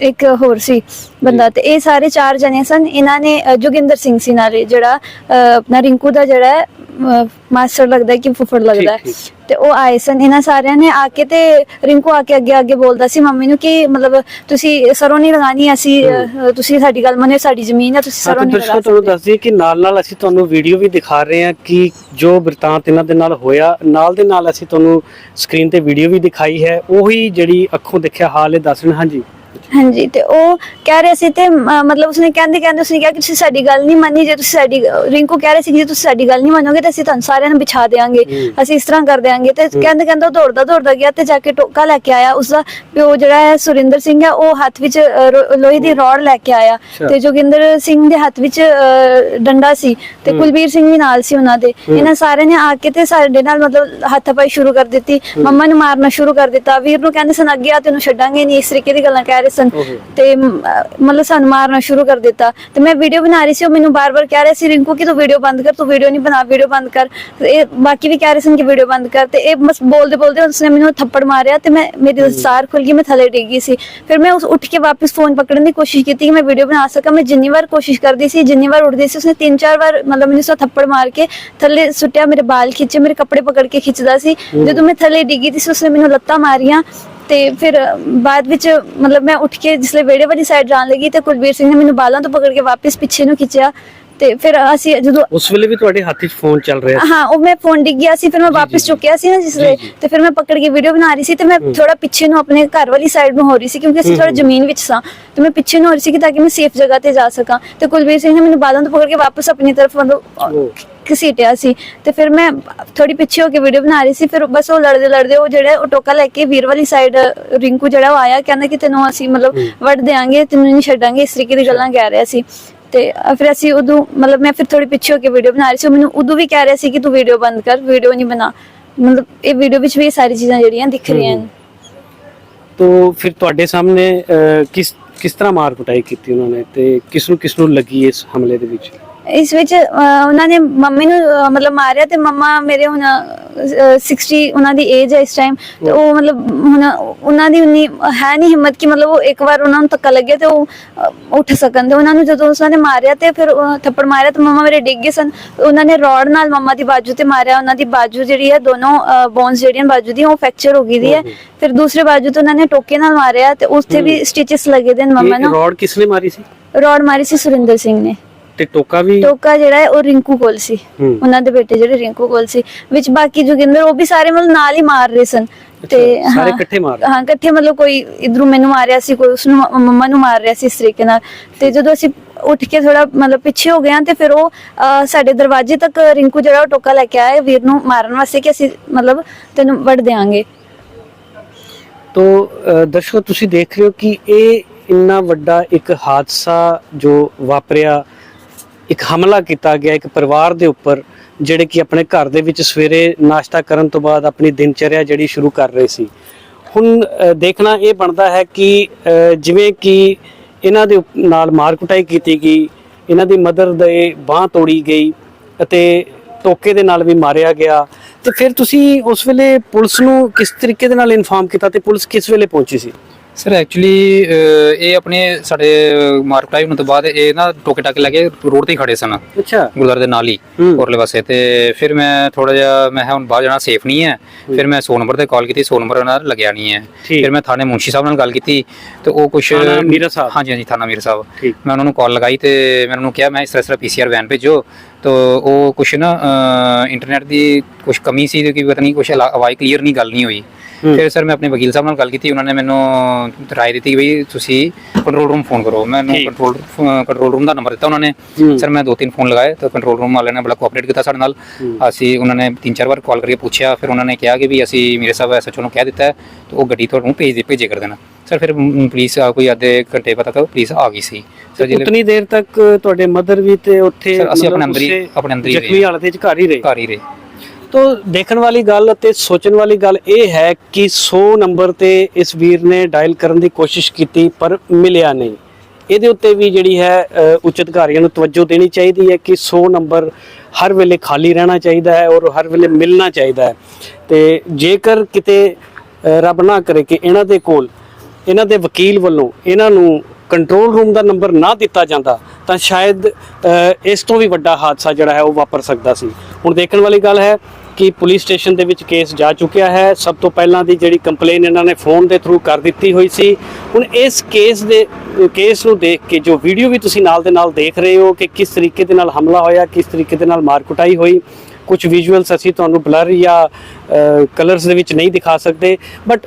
ਇੱਕ ਹੋਰ ਸੀ ਬੰਦਾ ਤੇ ਇਹ ਸਾਰੇ ਚਾਰ ਜਣੇ ਸਨ। ਇਹਨਾਂ ਨੇ ਅ, ਜੋਗਿੰਦਰ ਸਿੰਘ ਸੀ ਨਾਲੇ ਜਿਹੜਾ ਅ, ਆਪਣਾ ਰਿੰਕੂ ਦਾ ਜਿਹੜਾ ਹੈ ਅ, ਮਾਸਟਰ ਲੱਗਦਾ ਹੈ ਕਿ ਫੁੱਫੜ ਲੱਗਦਾ ਹੈ। ਠੀਕ। ਤੇ ਉਹ ਆਏ ਸਨ। ਇਹਨਾਂ ਸਾਰਿਆਂ ਨੇ ਆ ਕੇ ਤੇ ਰਿੰਕੂ ਆ ਕੇ ਅੱਗੇ ਅੱਗੇ ਬੋਲਦਾ ਸੀ ਮੰਮੀ ਨੂੰ ਕਿ ਮਤਲਬ ਤੁਸੀਂ ਸਰੋਂ ਨਹੀਂ ਲਗਾਣੀ ਅਸੀਂ ਅ, ਤੁਸੀਂ ਸਾਡੀ ਗੱਲ ਮੰਨਿਓ ਸਾਡੀ ਜ਼ਮੀਨ ਹੈ ਤੁਸੀਂ ਹਾਂ ਸਰੋਂ ਤੇ ਨਹੀਂ ਦਰਸ਼ਕੋ ਲਗਾ ਤੁਹਾਨੂੰ ਸਕਦੇ। ਦੱਸ ਦਈਏ ਕਿ ਨਾਲ ਨਾਲ ਅਸੀਂ ਤੁਹਾਨੂੰ ਵੀਡੀਓ ਵੀ ਦਿਖਾ ਰਹੇ ਹਾਂ ਕਿ ਜੋ ਬਿਰਤਾਂਤ ਇਹਨਾਂ ਦੇ ਨਾਲ ਹੋਇਆ ਨਾਲ ਦੇ ਨਾਲ ਅਸੀਂ ਤੁਹਾਨੂੰ ਸਕਰੀਨ ਤੇ ਵੀਡੀਓ ਵੀ ਦਿਖਾਈ ਹੈ। ਉਹੀ ਜਿਹੜੀ ਅੱਖੋਂ ਦੇਖਿਆ ਹਾਲ ਇਹ ਦੱਸ ਰਹੇ ਹਾਂਜੀ। ਹਾਂਜੀ ਤੇ ਉਹ ਕਹਿ ਰਿਹਾ ਸੀ ਤੇ ਮਤਲਬ ਉਸਨੇ ਕਹਿੰਦੇ ਕਹਿੰਦੇ ਉਸਨੇ ਕਿਹਾ ਕਿ ਤੁਸੀਂ ਸਾਡੀ ਗੱਲ ਨਹੀਂ ਮੰਨੀ ਜੇ ਤੁਸੀਂ ਸਾਡੀ ਰਿੰਕੂ ਕਹਿ ਰਹੇ ਸੀ ਕਿ ਜੇ ਤੁਸੀਂ ਸਾਡੀ ਗੱਲ ਨਹੀਂ ਮੰਨੋਗੇ ਤਾਂ ਅਸੀਂ ਤੁਹਾਨੂੰ ਸਾਰਿਆਂ ਨੂੰ ਵਿਛਾ ਦੇਵਾਂਗੇ ਅਸੀਂ ਇਸ ਤਰ੍ਹਾਂ ਕਰ ਦੇਵਾਂਗੇ ਤੇ ਕਹਿੰਦੇ ਕਹਿੰਦੇ ਉਹ ਦੌੜਦਾ ਦੌੜਦਾ ਗਿਆ ਤੇ ਜਾ ਕੇ ਟੋਕਾ ਲੈ ਕੇ ਆਇਆ। ਉਸਦਾ ਪਿਓ ਜਿਹੜਾ ਹੈ ਸੁਰਿੰਦਰ ਸਿੰਘ ਹੈ ਉਹ ਹੱਥ ਵਿੱਚ ਅ, ਰੋ- ਲੋਹੇ ਦੀ ਰੋਡ ਲੈ ਕੇ ਆਇਆ। ਤੇ ਜੋਗਿੰਦਰ ਸਿੰਘ ਦੇ ਹੱਥ ਵਿੱਚ ਡੰਡਾ ਸੀ ਤੇ ਕੁਲਬੀਰ ਸਿੰਘ ਵੀ ਨਾਲ ਸੀ ਉਹਨਾਂ ਦੇ। ਇਹਨਾਂ ਸਾਰਿਆਂ ਨੇ ਆ ਕੇ ਤੇ ਸਾਡੇ ਨਾਲ ਮਤਲਬ ਹੱਥਾਪਾਈ ਸ਼ੁਰੂ ਕਰ ਦਿੱਤੀ। ਮੰਮਾ ਨੂੰ ਮਾਰਨਾ ਸ਼ੁਰੂ ਕਰ ਦਿੱਤਾ। ਵੀਰ ਨੂੰ ਕਹਿੰਦੇ ਸਨ ਅੱਗੇ ਆ ਤੈਨੂੰ ਛੱਡਾਂਗੇ ਨਹੀਂ। ਇਸ ਤਰੀਕੇ ਦੀ ਗੱਲਾਂ ਕਹਿ ਰਹੇ ਸਨ ਤੇ ਮ, ਅਹ, ਮਤਲਬ ਸਾਨੂੰ ਮਾਰਨਾ ਸ਼ੁਰੂ ਕਰ ਦਿੱਤਾ। ਤੇ ਮੈਂ ਵੀਡੀਓ ਬਣਾ ਰਹੀ ਸੀ ਉਹ ਮੈਨੂੰ ਬਾਰ-ਬਾਰ ਕਹਿ ਰਹੇ ਸੀ ਰਿੰਕੂ ਕਿ ਤੂੰ ਵੀਡੀਓ ਬੰਦ ਕਰ ਤੂੰ ਵੀਡੀਓ ਨਹੀਂ ਬਣਾ ਵੀਡੀਓ ਬੰਦ ਕਰ। ਤੇ ਇਹ ਬਾਕੀ ਵੀ ਕਹਿ ਰਹੇ ਸਨ ਕਿ ਵੀਡੀਓ ਬੰਦ ਕਰ। ਤੇ ਇਹ ਬਸ ਬੋਲਦੇ ਬੋਲਦੇ ਉਸਨੇ ਮੈਨੂੰ ਥੱਪੜ ਮਾਰਿਆ ਤੇ ਮੈਂ ਮੇਰੀ ਦਸਤਾਰ ਖੁੱਲ ਗਈ ਮੈਂ ਥੱਲੇ ਡਿੱਗ ਗਈ ਸੀ। ਫਿਰ ਮੈਂ ਉਸ ਉੱਠ ਕੇ ਵਾਪਸ ਫੋਨ ਪਕੜਨ ਦੀ ਕੋਸ਼ਿਸ਼ ਕੀਤੀ ਕਿ ਮੈਂ ਵੀਡੀਓ ਬਣਾ ਸਕਾਂ। ਮੈਂ ਜਿੰਨੀ ਵਾਰ ਕੋਸ਼ਿਸ਼ ਕਰਦੀ ਸੀ ਜਿੰਨੀ ਵਾਰ ਉੱਠਦੀ ਸੀ ਉਸਨੇ ਤਿੰਨ ਚਾਰ ਵਾਰ ਮਤਲਬ ਮੈਨੂੰ ਸਾ ਥੱਪੜ ਮਾਰ ਕੇ ਥੱਲੇ ਸੁੱਟਿਆ ਮੇਰੇ ਬਾਲ ਖਿੱਚੇ ਮੇਰੇ ਕੱਪੜੇ ਪਕੜ ਕੇ ਖਿੱਚਦਾ ਸੀ। ਜਦੋਂ ਮੈਂ ਥੱਲੇ ਡਿੱਗੀ ਸੀ ਉਸਨੇ ਮੈਨੂੰ ਲੱਤਾਂ ਮਾਰੀਆਂ। ਤੇ ਫਿਰ ਬਾਅਦ ਵਿੱਚ ਮਤਲਬ ਮੈਂ ਉੱਠ ਕੇ ਜਿਸਲੇ ਵਿਹੜੇ ਵਾਲੀ ਸਾਈਡ ਜਾਣ ਲੱਗੀ ਤੇ ਕੁਲਬੀਰ ਸਿੰਘ ਨੇ ਮੈਨੂੰ ਬਾਲਾਂ ਤੋਂ ਪਕੜ ਕੇ ਵਾਪਸ ਪਿੱਛੇ ਨੂੰ ਖਿੱਚਿਆ ਤੇ ਫਿਰ ਅਸੀਂ ਜਦੋਂ ਉਸ ਵੇਲੇ ਵੀ ਤੁਹਾਡੇ ਹੱਥ 'ਚ ਫੋਨ ਚੱਲ ਰਿਹਾ ਸੀ? ਹਾਂ ਉਹ ਮੈਂ ਫੋਨ ਡਿੱਗ ਗਿਆ ਸੀ ਫਿਰ ਮੈਂ ਵਾਪਸ ਚੁੱਕਿਆ ਸੀ ਨਾ ਜਿਸਲੇ ਤੇ ਫਿਰ ਮੈਂ ਪਕੜ ਕੇ ਵੀਡੀਓ ਬਣਾ ਰਹੀ ਸੀ ਤੇ ਮੈਂ ਥੋੜਾ ਪਿੱਛੇ ਨੂੰ ਆਪਣੇ ਘਰ ਵਾਲੀ ਸਾਈਡ ਨੂੰ ਹੋ ਰਹੀ ਸੀ ਕਿਉਂਕਿ ਅਸੀਂ ਥੋੜਾ ਜ਼ਮੀਨ ਵਿੱਚ ਸਾਂ ਤੇ ਮੈਂ ਪਿੱਛੇ ਨੂੰ ਹੋ ਰਹੀ ਸੀ ਕਿ ਤਾਂ ਕਿ ਮੈਂ ਸੇਫ ਜਗ੍ਹਾ ਤੇ ਜਾ ਸਕਾਂ ਤੇ ਕੁਲਬੀਰ ਸਿੰਘ ਨੇ ਮੈਨੂੰ ਬਾਲਾਂ ਤੋਂ ਪਕੜ ਕੇ ਵਾਪਸ ਆਪਣੀ ਤਰਫ ਮਤਲਬ ਘਸੀਟਿਆ ਸੀ ਤੇ ਫਿਰ ਮੈਂ ਥੋੜੀ ਪਿੱਛੇ ਹੋ ਕੇ ਵੀਡੀਓ ਬਣਾ ਰਹੀ ਸੀ ਫਿਰ ਬਸ ਉਹ ਲੜਦੇ ਲੜਦੇ ਉਹ ਜਿਹੜਾ ਉਹ ਟੋਕਾ ਲੈ ਕੇ ਵੀਰ ਵਾਲੀ ਸਾਈਡ ਰਿੰਕੂ ਜਿਹੜਾ ਉਹ ਆਇਆ ਕਹਿੰਦਾ ਕਿ ਤੈਨੂੰ ਅਸੀਂ ਮਤਲਬ ਵੱਢ ਦੇਾਂਗੇ ਤੈਨੂੰ ਨਹੀਂ ਛੱਡਾਂਗੇ ਇਸ ਤਰੀਕੇ ਦੀ ਗੱਲਾਂ ਕਹਿ ਰਿਹਾ ਸੀ। ਤੇ ਫਿਰ ਅਸੀਂ ਉਦੋਂ ਮਤਲਬ ਮੈਂ ਫਿਰ ਥੋੜੀ ਪਿੱਛੇ ਹੋ ਕੇ ਵੀਡੀਓ ਬਣਾ ਰਹੀ ਸੀ ਮੈਨੂੰ ਉਦੋਂ ਵੀ ਕਹਿ ਰਿਹਾ ਸੀ ਕਿ ਤੂੰ ਵੀਡੀਓ ਬੰਦ ਕਰ ਵੀਡੀਓ ਨਹੀਂ ਬਣਾ। ਮਤਲਬ ਇਹ ਵੀਡੀਓ ਵਿੱਚ ਵੀ ਇਹ ਸਾਰੀ ਚੀਜ਼ਾਂ ਜਿਹੜੀਆਂ ਦਿਖ ਰਹੀਆਂ ਨੇ। ਤੋ ਫਿਰ ਤੁਹਾਡੇ ਸਾਹਮਣੇ ਕਿਸ ਕਿਸ ਤਰ੍ਹਾਂ ਮਾਰ ਕੁਟਾਈ ਕੀਤੀ ਉਹਨਾਂ ਨੇ ਤੇ ਕਿਸ ਨੂੰ ਕਿਸ ਨੂੰ ਲੱਗੀ ਇਸ ਹਮਲੇ ਦੇ ਵਿੱਚ? ਇਸ ਵਿੱਚ ਉਹਨਾਂ ਨੇ ਮੰਮੀ ਨੂੰ ਮਤਲਬ ਮਾਰਿਆ ਤੇ ਮੰਮਾ ਮੇਰੇ ਹੁਣ ਅ, 60 ਉਹਨਾਂ ਦੀ ਏਜ ਹੈ ਇਸ ਟਾਈਮ ਤੇ ਉਹ ਮਤਲਬ ਹੁਣ ਉਹਨਾਂ ਦੀ ਉਨੀ ਹੈ ਨਹੀਂ ਹਿੰਮਤ ਕਿ ਮਤਲਬ ਉਹ ਇੱਕ ਵਾਰ ਉਹਨਾਂ ਨੂੰ ਧੱਕਾ ਲੱਗੇ ਤੇ ਉਹ ਉੱਠ ਸਕਣ ਤੇ ਉਹਨਾਂ ਨੂੰ ਜਦੋਂ ਉਸਨੇ ਨੇ ਮਾਰਿਆ ਤੇ ਫਿਰ ਥੱਪੜ ਮਾਰਿਆ ਤੇ ਮੰਮਾ ਮੇਰੇ ਡਿੱਗ ਗਏ ਸਨ। ਉਹਨਾਂ ਨੇ ਰੋਡ ਨਾਲ ਮੰਮਾ ਦੀ ਬਾਜੂ ਤੇ ਮਾਰਿਆ। ਉਹਨਾਂ ਦੀ ਬਾਜੂ ਜਿਹੜੀ ਹੈ ਦੋਨੋਂ ਬੋਨਸ ਜਿਹੜੀਆਂ ਬਾਜੂ ਦੀਆਂ ਉਹ ਫ੍ਰੈਕਚਰ ਹੋ ਗਈ ਦੀ ਹੈ। ਫਿਰ ਦੂਸਰੇ ਬਾਜੂ ਤੇ ਉਹਨਾਂ ਨੇ ਟੋਕੇ ਨਾਲ ਮਾਰਿਆ ਤੇ ਉੱਥੇ ਵੀ ਸਟਿਚਸ ਲੱਗੇ ਦੇ ਮੰਮਾ ਨੂੰ। ਰੋਡ ਕਿਸ ਨੇ ਮਾਰੀ ਸੀ? ਰੋਡ ਮਾਰੀ ਸੀ ਸੁਰਿੰਦਰ ਸਿੰਘ ਨੇ। ਤੇ ਟੋਕਾ ਵੀ ਟੋਕਾ ਜਿਹੜਾ ਹੈ ਉਹ ਰਿੰਕੂ ਕੋਲ ਸੀ ਹੂੰ। ਉਹਨਾਂ ਦੇ ਬੇਟੇ ਜਿਹੜੇ ਰਿੰਕੂ ਕੋਲ ਸੀ ਵਿੱਚ ਬਾਕੀ ਜੋਗਿੰਦਰ ਉਹ ਵੀ ਸਾਰੇ ਮਤਲਬ ਨਾਲ ਹੀ ਮਾਰ ਰਹੇ ਸਨ ਤੇ ਸਾਰੇ ਹਾਂ, ਇਕੱਠੇ ਮਾਰ ਰਹੇ? ਹਾਂ ਇਕੱਠੇ ਮਤਲਬ ਕੋਈ ਇਧਰੋਂ ਮੈਨੂੰ ਮਾਰਿਆ ਸੀ ਕੋਈ ਉਸਨੂੰ ਮ- ਮੰਮਾ ਨੂੰ ਮਾਰ ਰਿਹਾ ਸੀ ਇਸ ਤਰੀਕੇ ਨਾਲ ਤੇ ਜਦੋਂ ਅਸੀਂ ਉੱਠ ਕੇ ਥੋੜਾ ਮਤਲਬ ਪਿੱਛੇ ਹੋ ਗਏ ਹਾਂ ਤੇ ਫਿਰ ਉਹ ਅਹ, ਸਾਡੇ ਦਰਵਾਜ਼ੇ ਤੱਕ ਰਿੰਕੂ ਜਿਹੜਾ ਉਹ ਟੋਕਾ ਲੈ ਕੇ ਆਇਆ ਵੀਰ ਨੂੰ ਮਾਰਨ ਵਾਸਤੇ ਕਿ ਅਸੀਂ ਮਤਲਬ ਤੈਨੂੰ ਵੜ ਦੇਾਂਗੇ ਤੋ ਅ, ਦਰਸ਼ਕੋ ਤੁਸੀਂ ਦੇਖ ਰਹੇ ਹੋ ਕਿ ਇਹ ਇੰਨਾ ਵੱਡਾ ਇੱਕ ਹਾਦਸਾ ਜੋ ਵਾਪਰਿਆ ਇੱਕ ਹਮਲਾ ਕੀਤਾ ਗਿਆ ਇੱਕ ਪਰਿਵਾਰ ਦੇ ਉੱਪਰ, ਜਿਹੜੇ ਕਿ ਆਪਣੇ ਘਰ ਦੇ ਵਿੱਚ ਸਵੇਰੇ ਨਾਸ਼ਤਾ ਕਰਨ ਤੋਂ ਬਾਅਦ ਆਪਣੀ ਦਿਨਚਰਿਆ ਜਿਹੜੀ ਸ਼ੁਰੂ ਕਰ ਰਹੇ ਸੀ। ਹੁਣ ਦੇਖਣਾ ਇਹ ਬਣਦਾ ਹੈ ਕਿ ਜਿਵੇਂ ਕਿ ਇਹਨਾਂ ਦੇ ਨਾਲ ਮਾਰ ਕੁਟਾਈ ਕੀਤੀ ਗਈ, ਇਹਨਾਂ ਦੀ ਮਦਰ ਦੇ ਬਾਹ ਤੋੜੀ ਗਈ ਅਤੇ ਟੋਕੇ ਦੇ ਨਾਲ ਵੀ ਮਾਰਿਆ ਗਿਆ। ਤੇ ਫਿਰ ਤੁਸੀਂ ਉਸ ਵੇਲੇ ਪੁਲਿਸ ਨੂੰ ਕਿਸ ਤਰੀਕੇ ਦੇ ਨਾਲ ਇਨਫਾਰਮ ਕੀਤਾ ਤੇ ਪੁਲਿਸ ਕਿਸ ਵੇਲੇ ਪਹੁੰਚੀ ਸੀ? ਸਰ ਐਕਚੁਅਲੀ ਇਹ ਆਪਣੇ ਸਾਡੇ ਮਾਰਕ ਟਾਈਮ ਹੋਣ ਤੋਂ ਬਾਅਦ ਇਹ ਨਾ ਟੋਕੇ ਟਾਕੇ ਲੈ ਕੇ ਰੋਡ ਤੇ ਹੀ ਖੜੇ ਸਨ ਅੱਛਾ ਗੁਰਦੁਆਰੇ ਦੇ ਨਾਲ ਹੀ। ਉਰਲੇ ਪਾਸੇ ਤੇ ਫਿਰ ਮੈਂ ਥੋੜਾ ਜਿਹਾ ਮੈਂ ਕਿਹਾ ਹੁਣ ਬਾਹਰ ਜਾਣਾ ਸੇਫ ਨਹੀਂ ਹੈ ਫਿਰ ਮੈਂ 100 ਨੰਬਰ ਤੇ ਕਾਲ ਕੀਤੀ 100 ਨੰਬਰ ਨਾਲ ਲੱਗਿਆ ਨਹੀਂ ਹੈ। ਫਿਰ ਮੈਂ ਥਾਣੇ ਮੁੰਸ਼ੀ ਸਾਹਿਬ ਨਾਲ ਗੱਲ ਕੀਤੀ ਤੇ ਉਹ ਕੁਝ ਮੀਰਾ ਸਾਹਿਬ। ਹਾਂਜੀ ਹਾਂਜੀ ਥਾਣਾ ਮੀਰ ਸਾਹਿਬ। ਮੈਂ ਉਹਨਾਂ ਨੂੰ ਕਾਲ ਲਗਾਈ ਤੇ ਮੈਂ ਉਹਨਾਂ ਨੂੰ ਕਿਹਾ ਮੈਂ ਇਸ ਤਰ੍ਹਾਂ ਇਸ ਤਰ੍ਹਾਂ ਪੀਸੀਆਰ ਵੈਨ ਭੇਜੋ ਤੋ ਉਹ ਕੁਝ ਨਾ ਇੰਟਰਨੈਟ ਦੀ ਕੁਝ ਕਮੀ ਸੀ ਕਿ ਪਤਾ ਨਹੀਂ ਕੁਝ ਆਵਾਜ਼ ਕਲੀਅਰ ਨਹੀਂ ਗੱਲ ਨਹੀਂ ਹੋਈ। ਫਿਰ ਸਰ ਮੈਂ ਆਪਣੇ ਵਕੀਲ ਸਾਹਿਬ ਨਾਲ ਗੱਲ ਕੀਤੀ ਉਹਨਾਂ ਨੇ ਮੈਨੂੰ ਰਾਏ ਦਿੱਤੀ ਕਿ ਬਈ ਤੁਸੀਂ ਕੰਟਰੋਲ ਰੂਮ ਫੋਨ ਕਰੋ। ਮੈਨੂੰ। ਕੰਟਰੋਲ ਕੰਟਰੋਲ ਰੂਮ ਦਾ ਨੰਬਰ ਦਿੱਤਾ ਉਹਨਾਂ ਨੇ। ਸਰ ਮੈਂ ਦੋ ਤਿੰਨ ਫੋਨ ਲਗਾਏ ਤਾਂ ਕੰਟਰੋਲ ਰੂਮ ਵਾਲਿਆਂ ਨੇ ਬੜਾ ਕੋਆਪਰੇਟ ਕੀਤਾ ਸਾਡੇ ਨਾਲ। ਅਸੀਂ ਉਹਨਾਂ ਨੇ ਤਿੰਨ ਚਾਰ ਵਾਰ ਕਾਲ ਕਰਕੇ ਪੁੱਛਿਆ ਫਿਰ ਉਹਨਾਂ ਨੇ ਕਿਹਾ ਕਿ ਵੀ ਅਸੀਂ ਮੇਰੇ ਸਾਹਿਬ ਐਸਐਚਓ ਨੂੰ ਕਹਿ ਦਿੱਤਾ ਤੇ ਉਹ ਗੱਡੀ ਤੁਹਾਨੂੰ ਭੇਜ ਦੇ ਭੇਜੇ ਕਰ ਦੇਣਾ। ਸਰ ਫਿਰ ਪੁਲਿਸ ਕੋਈ ਅੱਧੇ ਘੰਟੇ ਪਤਾ ਤੱਕ ਪੁਲਿਸ ਆ ਗਈ ਸੀ। ਸਰ ਜੀ ਉਤਨੀ ਦੇਰ ਤੱਕ ਤੁਹਾਡੇ ਮਦਰ ਵੀ ਤੇ ਉੱਥੇ ਅਸੀਂ ਆਪਣੇ ਅੰਦਰ ਹੀ- ਆਪਣੇ ਅੰਦਰ ਹੀ ਜ਼ਖਮੀ। ਹਾਲਤ ਵਿੱਚ ਘਰ ਹੀ ਰਹੇ? ਘਰ ਹੀ ਰਹੇ। ਤੋ ਦੇਖਣ ਵਾਲੀ ਗੱਲ ਅਤੇ ਸੋਚਣ ਵਾਲੀ ਗੱਲ ਇਹ ਹੈ ਕਿ 100 ਨੰਬਰ ਤੇ ਇਸ ਵੀਰ ਨੇ ਡਾਇਲ ਕਰਨ ਦੀ ਕੋਸ਼ਿਸ਼ ਕੀਤੀ, ਪਰ ਮਿਲਿਆ ਨਹੀਂ। ਇਹਦੇ ਉੱਤੇ ਵੀ ਜਿਹੜੀ ਹੈ ਉੱਚ ਅਧਿਕਾਰੀਆਂ ਨੂੰ ਤਵੱਜੋ ਦੇਣੀ ਚਾਹੀਦੀ ਹੈ ਕਿ 100 ਨੰਬਰ ਹਰ ਵੇਲੇ ਖਾਲੀ ਰਹਿਣਾ ਚਾਹੀਦਾ ਹੈ ਔਰ ਹਰ ਵੇਲੇ ਮਿਲਣਾ ਚਾਹੀਦਾ ਹੈ। ਤੇ ਜੇਕਰ ਕਿਤੇ ਰੱਬ ਨਾ ਕਰੇ ਕਿ ਇਹਨਾਂ ਦੇ ਕੋਲ, ਇਹਨਾਂ ਦੇ ਵਕੀਲ ਵੱਲੋਂ ਇਹਨਾਂ ਨੂੰ ਕੰਟਰੋਲ ਰੂਮ ਦਾ ਨੰਬਰ ਨਾ ਦਿੱਤਾ ਜਾਂਦਾ, ਤਾਂ ਸ਼ਾਇਦ ਇਸ ਤੋਂ ਵੀ ਵੱਡਾ ਹਾਦਸਾ ਜਿਹੜਾ ਹੈ ਉਹ ਵਾਪਰ ਸਕਦਾ ਸੀ। ਹੁਣ ਦੇਖਣ ਵਾਲੀ ਗੱਲ ਹੈ ਕਿ ਪੁਲਿਸ ਸਟੇਸ਼ਨ ਦੇ ਵਿੱਚ ਕੇਸ ਜਾ ਚੁੱਕਿਆ ਹੈ। ਸਭ ਤੋਂ ਪਹਿਲਾਂ ਦੀ ਜਿਹੜੀ ਕੰਪਲੇਨ ਇਹਨਾਂ ਨੇ ਫੋਨ ਦੇ ਥਰੂ ਕਰ ਦਿੱਤੀ ਹੋਈ ਸੀ। ਹੁਣ ਇਸ ਕੇਸ ਦੇ, ਕੇਸ ਨੂੰ ਦੇਖ ਕੇ ਜੋ ਵੀਡੀਓ ਵੀ ਤੁਸੀਂ ਨਾਲ ਦੇ ਨਾਲ ਦੇਖ ਰਹੇ ਹੋ ਕਿ ਕਿਸ ਤਰੀਕੇ ਦੇ ਨਾਲ ਹਮਲਾ ਹੋਇਆ, ਕਿਸ ਤਰੀਕੇ ਦੇ ਨਾਲ ਮਾਰ ਕੁਟਾਈ ਹੋਈ, ਕੁਝ ਵਿਜ਼ੂਅਲਸ ਅਸੀਂ ਤੁਹਾਨੂੰ ਬਲਰ ਜਾਂ ਕਲਰਸ ਦੇ ਵਿੱਚ ਨਹੀਂ ਦਿਖਾ ਸਕਦੇ। ਬਟ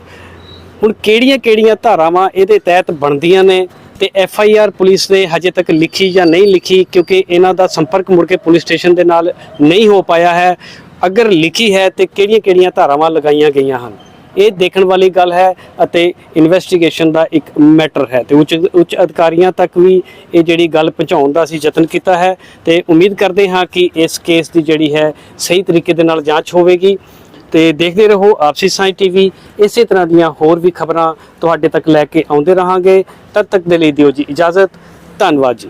ਹੁਣ ਕਿਹੜੀਆਂ-ਕਿਹੜੀਆਂ ਧਾਰਾਵਾਂ ਇਹਦੇ ਤਹਿਤ ਬਣਦੀਆਂ ਨੇ ਤੇ ਐਫ ਆਈ ਆਰ ਪੁਲਿਸ ਨੇ ਹਜੇ ਤੱਕ ਲਿਖੀ ਜਾਂ ਨਹੀਂ ਲਿਖੀ ਕਿਉਂਕਿ ਇਹਨਾਂ ਦਾ ਸੰਪਰਕ ਮੁੜ ਕੇ ਪੁਲਿਸ ਸਟੇਸ਼ਨ ਦੇ ਨਾਲ ਨਹੀਂ ਹੋ ਪਾਇਆ ਹੈ। ਅਗਰ ਲਿਖੀ ਹੈ ਤੇ ਕਿਹੜੀਆਂ-ਕਿਹੜੀਆਂ ਧਾਰਾਵਾਂ ਲਗਾਈਆਂ ਗਈਆਂ ਹਨ? ਇਹ ਦੇਖਣ ਵਾਲੀ ਗੱਲ ਹੈ ਅਤੇ ਇਨਵੈਸਟੀਗੇਸ਼ਨ ਦਾ ਇੱਕ ਮੈਟਰ ਹੈ ਤੇ ਉੱਚ ਉੱਚ ਅਧਿਕਾਰੀਆਂ ਤੱਕ ਵੀ ਇਹ ਜਿਹੜੀ ਗੱਲ ਪਹੁੰਚਾਉਣ ਦਾ ਅਸੀਂ ਯਤਨ ਕੀਤਾ ਹੈ ਤੇ ਉਮੀਦ ਕਰਦੇ ਹਾਂ ਕਿ ਇਸ ਕੇਸ ਦੀ ਜਿਹੜੀ ਹੈ ਸਹੀ ਤਰੀਕੇ ਦੇ ਨਾਲ ਜਾਂਚ ਹੋਵੇਗੀ। ਤੇ ਦੇਖਦੇ ਰਹੋ ਆਪਸੀ ਸਾਈ ਟੀਵੀ। ਇਸੇ ਤਰ੍ਹਾਂ ਦੀਆਂ ਹੋਰ ਵੀ ਖਬਰਾਂ ਤੁਹਾਡੇ ਤੱਕ ਲੈ ਕੇ ਆਉਂਦੇ ਰਹਾਂਗੇ। ਤਦ ਤੱਕ ਦੇ ਲਈ ਦਿਓ ਜੀ ਇਜਾਜ਼ਤ। ਧੰਨਵਾਦ ਜੀ।